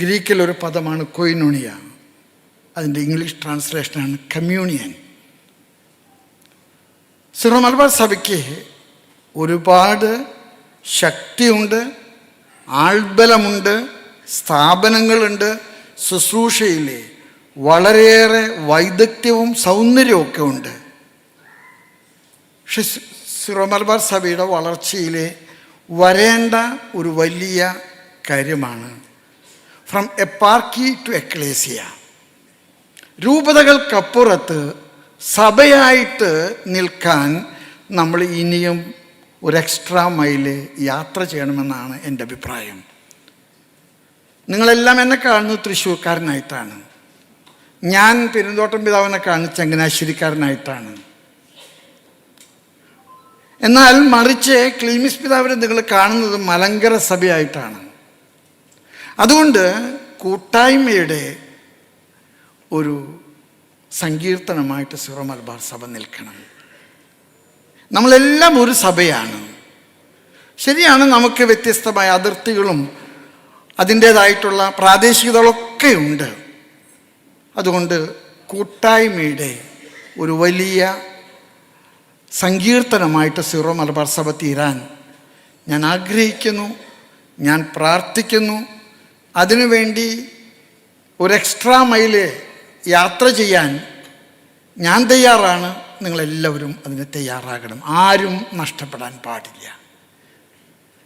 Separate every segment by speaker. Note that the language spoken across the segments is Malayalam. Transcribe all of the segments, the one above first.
Speaker 1: ഗ്രീക്കിൽ ഒരു പദമാണ് കൊയിനുണിയ. അതിന്റെ ഇംഗ്ലീഷ് ട്രാൻസ്ലേഷനാണ് കമ്മ്യൂണിയൻ. സിറോ മലബാർ സഭയ്ക്ക് ഒരുപാട് ശക്തിയുണ്ട് ആൾബലമുണ്ട് സ്ഥാപനങ്ങളുണ്ട് ശുശ്രൂഷയിൽ വളരെയേറെ വൈദഗ്ധ്യവും സൗന്ദര്യവും ഉണ്ട്. പക്ഷെ സിറോ മലബാർ സഭയുടെ വളർച്ചയിലെ വരേണ്ട ഒരു വലിയ കാര്യമാണ് from eparchy to ecclesia രൂപതകൾക്കപ്പുറത്ത് സഭയായിട്ട് നിൽക്കാൻ നമ്മൾ ഇനിയും ഒരു എക്സ്ട്രാ മൈൽ യാത്ര ചെയ്യണമെന്നാണ് എന്റെ അഭിപ്രായം. നിങ്ങളെല്ലാം എന്നെ കാണുന്നത് തൃശ്ശൂർക്കാരനായിട്ടാണ്. ഞാൻ പെരുന്തോട്ടം പിതാവിനെ കാണുന്നത് ചങ്ങനാശ്ശേരിക്കാരനായിട്ടാണ്. എന്നാൽ മറിച്ച് ക്ലീമിസ് പിതാവിനെ നിങ്ങൾ കാണുന്നത് മലങ്കര സഭയായിട്ടാണ്. അതുകൊണ്ട് കൂട്ടായ്മയുടെ ഒരു സങ്കീർത്തനമായിട്ട് സിറോ മലബാർ സഭ നിൽക്കണം. നമ്മളെല്ലാം ഒരു സഭയാണ്. ശരിയാണ് നമുക്ക് വ്യത്യസ്തമായ അതിർത്തികളും അതിന്റേതായിട്ടുള്ള പ്രാദേശികതകളൊക്കെ ഉണ്ട്. അതുകൊണ്ട് കൂട്ടായ്മയുടെ ഒരു വലിയ സങ്കീർത്തനമായിട്ട് സിറോ മലബാർ സഭ തീരാൻ ഞാൻ ആഗ്രഹിക്കുന്നു ഞാൻ പ്രാർത്ഥിക്കുന്നു. അതിനുവേണ്ടി ഒരു എക്സ്ട്രാ മൈൽ യാത്ര ചെയ്യാൻ ഞാൻ തയ്യാറാണ്. നിങ്ങളെല്ലാവരും അതിന് തയ്യാറാകണം. ആരും നഷ്ടപ്പെടാൻ പാടില്ല.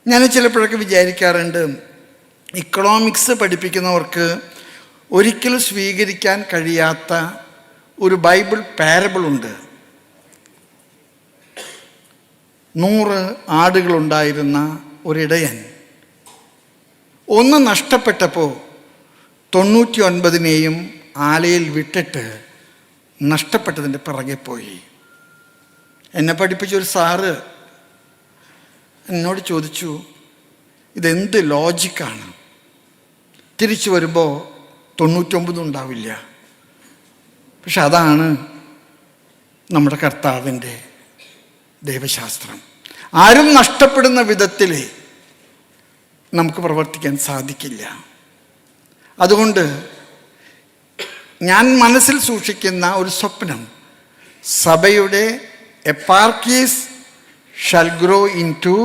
Speaker 1: ഞാൻ ചിലപ്പോഴൊക്കെ വിചാരിക്കാറുണ്ട് ഇക്കണോമിക്സ് പഠിപ്പിക്കുന്നവർക്ക് ഒരിക്കലും സ്വീകരിക്കാൻ കഴിയാത്ത ഒരു ബൈബിൾ പാരബിളുണ്ട് നൂറ് ആടുകളുണ്ടായിരുന്ന ഒരിടയൻ ഒന്ന് നഷ്ടപ്പെട്ടപ്പോൾ തൊണ്ണൂറ്റി ഒൻപതിനെയും ആലയിൽ വിട്ടിട്ട് നഷ്ടപ്പെട്ടതിന്റെ പിറകെ പോയി. എന്നെ പഠിപ്പിച്ചൊരു സാറ് എന്നോട് ചോദിച്ചു ഇതെന്ത് ലോജിക്കാണ്? തിരിച്ചു വരുമ്പോൾ തൊണ്ണൂറ്റൊമ്പതും ഉണ്ടാവില്ല. പക്ഷെ അതാണ് നമ്മുടെ കർത്താവിന്റെ ദൈവശാസ്ത്രം. ആരും നഷ്ടപ്പെടുന്ന വിധത്തിൽ നമുക്ക് പ്രവർത്തിക്കാൻ സാധിക്കില്ല. അതുകൊണ്ട് ഞാൻ മനസ്സിൽ സൂക്ഷിക്കുന്ന ഒരു സ്വപ്നം സഭയുടെ eparchies shall grow into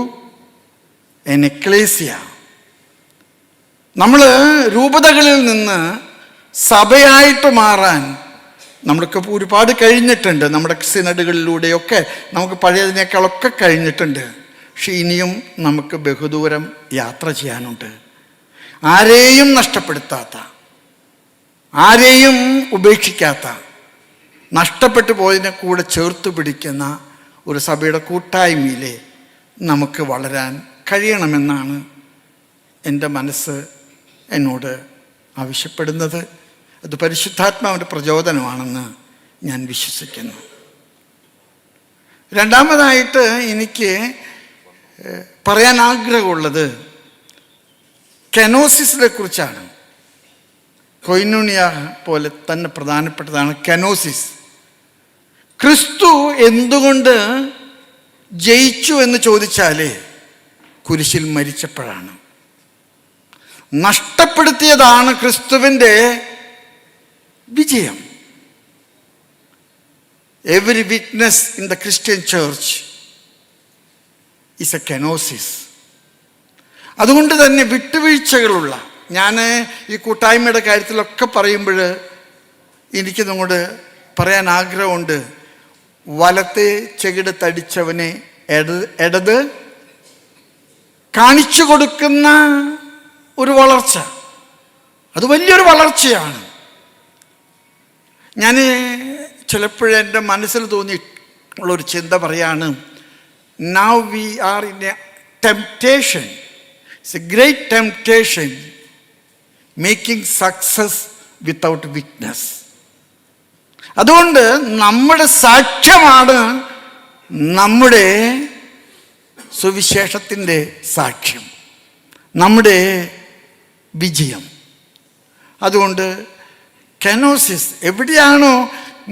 Speaker 1: an ecclesia. നമ്മൾ രൂപതകളിൽ നിന്ന് സഭയായിട്ട് മാറാൻ നമ്മൾക്ക് ഒരുപാട് കഴിഞ്ഞിട്ടുണ്ട്. നമ്മുടെ സിനഡുകളിലൂടെയൊക്കെ നമുക്ക് പഴയതിനേക്കാളൊക്കെ കഴിഞ്ഞിട്ടുണ്ട്. പക്ഷെ ഇനിയും നമുക്ക് ബഹുദൂരം യാത്ര ചെയ്യാനുണ്ട്. ആരെയും നഷ്ടപ്പെടുത്താത്ത ആരെയും ഉപേക്ഷിക്കാത്ത നഷ്ടപ്പെട്ടു പോയതിനെ കൂടെ ചേർത്ത് പിടിക്കുന്ന ഒരു സഭയുടെ കൂട്ടായ്മയിലെ നമുക്ക് വളരാൻ കഴിയണമെന്നാണ് എന്റെ മനസ്സ് എന്നോട് ആവശ്യപ്പെടുന്നത്. അത് പരിശുദ്ധാത്മാവിന്റെ പ്രചോദനമാണെന്ന് ഞാൻ വിശ്വസിക്കുന്നു. രണ്ടാമതായിട്ട് എനിക്ക് പറയാൻ ആഗ്രഹമുള്ളത് കെനോസിസിനെ കുറിച്ചാണ്. കൊയിനുണിയ പോലെ തന്നെ പ്രധാനപ്പെട്ടതാണ് കനോസിസ്. ക്രിസ്തു എന്തുകൊണ്ട് ജയിച്ചു എന്ന് ചോദിച്ചാൽ കുരിശിൽ മരിച്ചപ്പോഴാണ്. നഷ്ടപ്പെടുത്തിയതാണ് ക്രിസ്തുവിന്റെ വിജയം. Every witness in the Christian church is a kenosis അതുകൊണ്ട് തന്നെ വിട്ടുവീഴ്ചകളുള്ള ഞാൻ ഈ കൂട്ടായ്മയുടെ കാര്യത്തിലൊക്കെ പറയുമ്പോൾ എനിക്ക് നിങ്ങളോട് പറയാൻ ആഗ്രഹമുണ്ട്. വലത്തെ ചെകിടത്തടിച്ചവനെ ഇടത് ഇടത് കാണിച്ചു കൊടുക്കുന്ന ഒരു വളർച്ച. അത് വലിയൊരു വളർച്ചയാണ്. ഞാൻ ചിലപ്പോഴെന്റെ മനസ്സിൽ തോന്നിയിട്ടുള്ളൊരു ചിന്ത പറയാണ് now we are in a temptation. It's a great temptation making success without witness. അതുകൊണ്ട് നമ്മുടെ സാക്ഷ്യമാണ് നമ്മുടെ സുവിശേഷത്തിന്റെ സാക്ഷ്യം നമ്മുടെ വിജയം അതുകൊണ്ട് കെനോസിസ് എവിടെയാണോ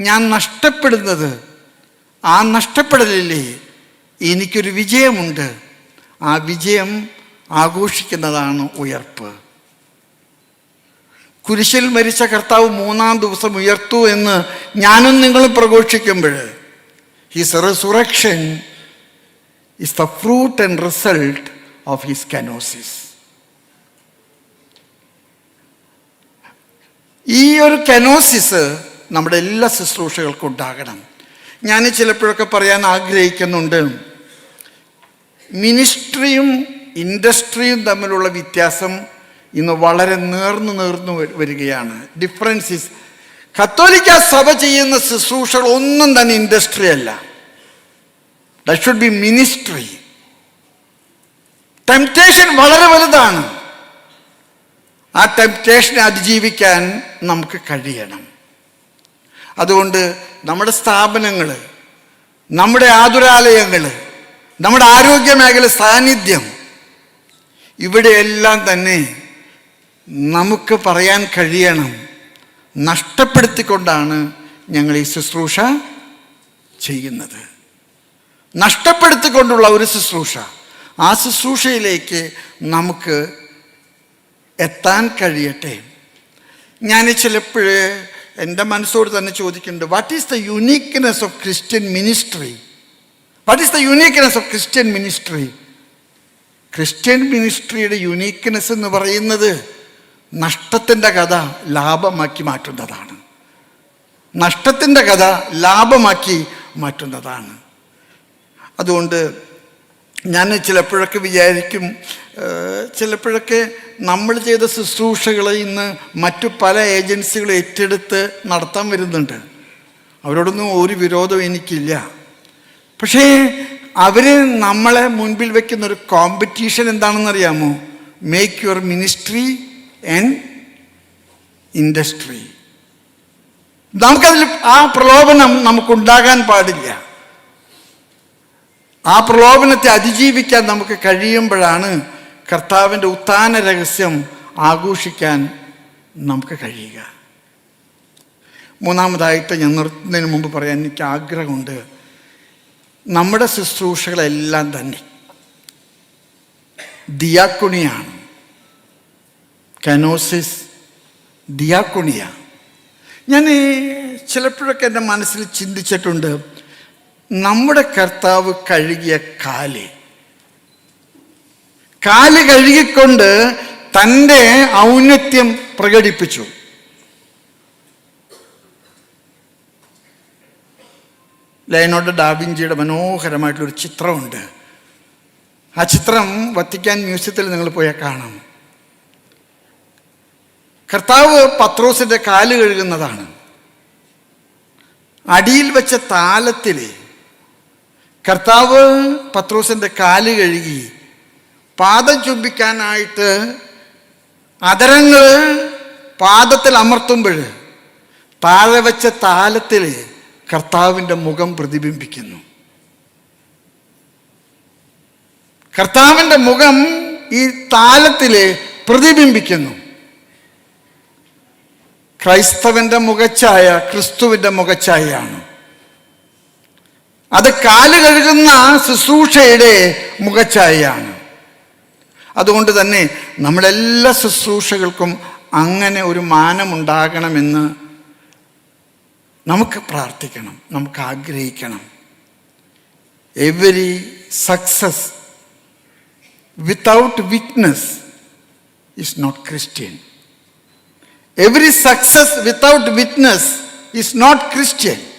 Speaker 1: ഞാൻ നഷ്ടപ്പെടുന്നത് ആ നഷ്ടപ്പെടലില്ലേ എനിക്കൊരു വിജയമുണ്ട്. ആ വിജയം ആഘോഷിക്കുന്നതാണ് ഉയർപ്പ്. കുരിശിൽ മരിച്ച കർത്താവ് മൂന്നാം ദിവസം ഉയർത്തു എന്ന് ഞാനും നിങ്ങളും പ്രഘോഷിക്കുമ്പോൾ his resurrection is the fruit and result of his kenosis ഈ ഒരു കനോസിസ് നമ്മുടെ എല്ലാ ശുശ്രൂഷകൾക്കും ഉണ്ടാകണം. ഞാൻ ചിലപ്പോഴൊക്കെ പറയാൻ ആഗ്രഹിക്കുന്നുണ്ട്. മിനിസ്ട്രിയും ഇൻഡസ്ട്രിയും തമ്മിലുള്ള വ്യത്യാസം ഇന്ന് വളരെ നേർന്നു നേർന്നു വരികയാണ്. ഡിഫറൻസ് ഇസ് കത്തോലിക്ക സഭ ചെയ്യുന്ന ശുശ്രൂഷകൾ ഒന്നും തന്നെ ഇൻഡസ്ട്രി അല്ല. The should be ministry temptation വളരെ വലുതാണ്. ആ ടെംപ്റ്റേഷനെ അതിജീവിക്കാൻ നമുക്ക് കഴിയണം. അതുകൊണ്ട് നമ്മുടെ സ്ഥാപനങ്ങൾ നമ്മുടെ ആതുരാലയങ്ങൾ നമ്മുടെ ആരോഗ്യ മേഖല സാന്നിധ്യം ഇവിടെയെല്ലാം തന്നെ നമുക്ക് പറയാൻ കഴിയണം നഷ്ടപ്പെടുത്തിക്കൊണ്ടാണ് ഞങ്ങൾ ഈ ശുശ്രൂഷ ചെയ്യുന്നത്. നഷ്ടപ്പെടുത്തിക്കൊണ്ടുള്ള ഒരു ശുശ്രൂഷ ആ ശുശ്രൂഷയിലേക്ക് നമുക്ക് എത്താൻ കഴിയട്ടെ. ഞാൻ ചിലപ്പോൾ എന്റെ മനസ്സോട് തന്നെ ചോദിക്കുന്നുണ്ട് what is the uniqueness of Christian ministry what is the uniqueness of Christian ministry Christian മിനിസ്ട്രിയുടെ uniqueness എന്ന് പറയുന്നത് നഷ്ടത്തിന്റെ കഥ ലാഭമാക്കി മാറ്റുന്നതാണ്. നഷ്ടത്തിന്റെ കഥ ലാഭമാക്കി മാറ്റുന്നതാണ്. അതുകൊണ്ട് ഞാൻ ചിലപ്പോഴൊക്കെ വിചാരിക്കും ചിലപ്പോഴൊക്കെ നമ്മൾ ചെയ്ത ശുശ്രൂഷകൾ ഇന്ന് മറ്റു പല ഏജൻസികൾ ഏറ്റെടുത്ത് നടത്താൻ വരുന്നുണ്ട്. അവരോടൊന്നും ഒരു വിരോധം എനിക്കില്ല. പക്ഷേ അവർ നമ്മളെ മുൻപിൽ വെക്കുന്ന ഒരു കോമ്പറ്റീഷൻ എന്താണെന്നറിയാമോ? Make your ministry and industry നമുക്കതിൽ ആ പ്രലോഭനം നമുക്കുണ്ടാകാൻ പാടില്ല. ആ പ്രലോഭനത്തെ അതിജീവിക്കാൻ നമുക്ക് കഴിയുമ്പോഴാണ് കർത്താവിന്റെ ഉത്താന രഹസ്യം ആഘോഷിക്കാൻ നമുക്ക് കഴിയുക. മൂന്നാമതായിട്ട് ഞാൻ നിർത്തുന്നതിന് മുമ്പ് പറയാൻ എനിക്ക് ആഗ്രഹമുണ്ട്. നമ്മുടെ ശുശ്രൂഷകളെല്ലാം തന്നെ ദിയാക്കുണിയാണ് കനോസിസ് ദിയാക്കുണിയ ഞാൻ ചിലപ്പോഴൊക്കെ എന്റെ മനസ്സിൽ ചിന്തിച്ചിട്ടുണ്ട് നമ്മുടെ കർത്താവ് കഴുകിയ കാൽ. കാൽ കഴുകിക്കൊണ്ട് തന്റെ ഔന്നത്യം പ്രകടിപ്പിച്ചു. ലയനോട് ഡാവിഞ്ചിയുടെ മനോഹരമായിട്ടുള്ളൊരു ചിത്രമുണ്ട്. ആ ചിത്രം വത്തിക്കാൻ മ്യൂസിയത്തിൽ നിങ്ങൾ പോയാൽ കാണാം. കർത്താവ് പത്രോസിന്റെ കാൽ കഴുകുന്നതാണ്. അടിയിൽ വെച്ച താലത്തിൽ കർത്താവ് പത്രോസിന്റെ കാൽ കഴുകി പാദം ചുംബിക്കാനായിട്ട് അതരങ്ങൾ പാദത്തിൽ അമർത്തുമ്പോൾ താഴെ വെച്ച താലത്തിൽ കർത്താവിന്റെ മുഖം പ്രതിബിംബിക്കുന്നു. കർത്താവിന്റെ മുഖം ഈ താലത്തിൽ പ്രതിബിംബിക്കുന്നു. ക്രൈസ്തവന്റെ മുഖച്ഛായ ക്രിസ്തുവിന്റെ മുഖച്ഛായയാണ്. അത് കാൽ കഴുകുന്ന ശുശ്രൂഷയുടെ മുഖച്ഛായയാണ്. അതുകൊണ്ട് തന്നെ നമ്മളെല്ലാ ശുശ്രൂഷകൾക്കും അങ്ങനെ ഒരു മാനമുണ്ടാകണമെന്ന് നമുക്ക് പ്രാർത്ഥിക്കണം നമുക്ക് ആഗ്രഹിക്കണം. Every success without weakness is not Christian every success without witness is not Christian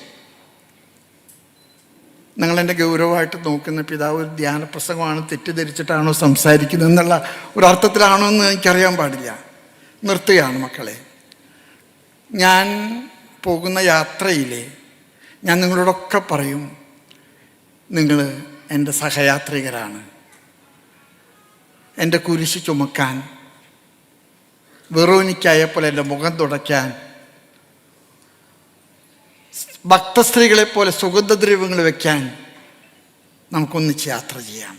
Speaker 1: നിങ്ങൾ എന്റെ ഗൗരവമായിട്ട് നോക്കുന്ന പിതാവ് ഒരു ധ്യാന പ്രസംഗമാണ് തെറ്റിദ്ധരിച്ചിട്ടാണോ സംസാരിക്കുന്നത് എന്നുള്ള ഒരു അർത്ഥത്തിലാണോ എന്ന് എനിക്കറിയാൻ പാടില്ല. നിർത്തുകയാണ് മക്കളെ. ഞാൻ പോകുന്ന യാത്രയിൽ ഞാൻ നിങ്ങളോടൊക്കെ പറയും നിങ്ങൾ എന്റെ സഹയാത്രികരാണ്. എന്റെ കുരിശ് ചുമക്കാൻ വെറോനിക്കായപ്പോൾ എന്റെ മുഖം തുടയ്ക്കാൻ ഭക്തസ്ത്രീകളെ പോലെ സുഗന്ധദ്രവ്യങ്ങൾ വയ്ക്കാൻ നമുക്കൊന്നിച്ച് യാത്ര ചെയ്യാം.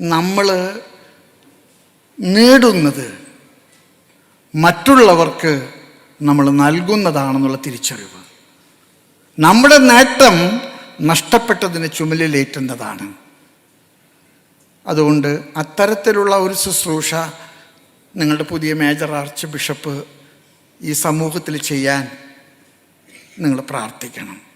Speaker 1: നമ്മൾ നേടുന്നത് മറ്റുള്ളവർക്ക് നമ്മൾ നൽകുന്നതാണെന്നുള്ള തിരിച്ചറിവ്. നമ്മുടെ നേട്ടം നഷ്ടപ്പെട്ടതിന് ചുമലിലേറ്റുന്നതാണ്. അതുകൊണ്ട് അത്തരത്തിലുള്ള ഒരു ശുശ്രൂഷ നിങ്ങളുടെ പുതിയ മേജർ ആർച്ച് ബിഷപ്പ് ഈ സമൂഹത്തിൽ ചെയ്യാൻ നിങ്ങൾ പ്രാർത്ഥിക്കണം.